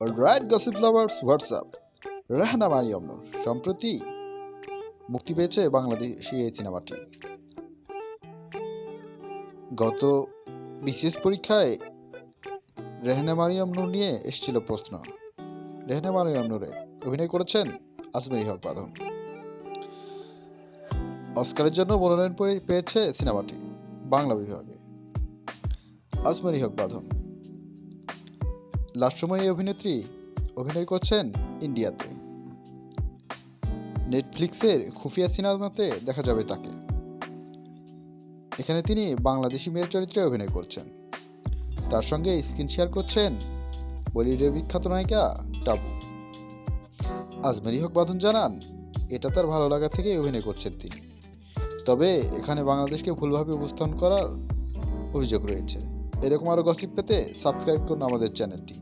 Right gossip lovers WhatsApp Rehana Noor সম্প্রতি মুক্তি পেয়েছে বাংলাদেশি এই সিনেমাটি। গত বিসিএস পরীক্ষায় রেহনা মারিয়ম নিয়ে এসেছিল প্রশ্ন। রেহনা মারিয়ম অভিনয় করেছেন আজমেরি হক বাঁধন অস্কারের জন্য মনোনয়ন পেয়েছে সিনেমাটি বাংলা বিভাগে। আজমেরি হক বাঁধন লাস্ট সময়ে এই অভিনেত্রী অভিনয় করছেন ইন্ডিয়াতে। নেটফ্লিক্সের খুফিয়া সিনেমাতে দেখা যাবে তাকে। এখানে তিনি বাংলাদেশি মেয়ের চরিত্রে অভিনয় করছেন। তার সঙ্গে স্ক্রিন শেয়ার করছেন বলিউডের বিখ্যাত নায়িকা টাবু। আজমেরি হক বাঁধন জানান, এটা তার ভালো লাগা থেকেই অভিনয় করছেন তিনি। তবে এখানে বাংলাদেশকে ভুলভাবে উপস্থাপন করার অভিযোগ রয়েছে। এরকম আরও গসিপ পেতে সাবস্ক্রাইব করুন আমাদের চ্যানেলটি।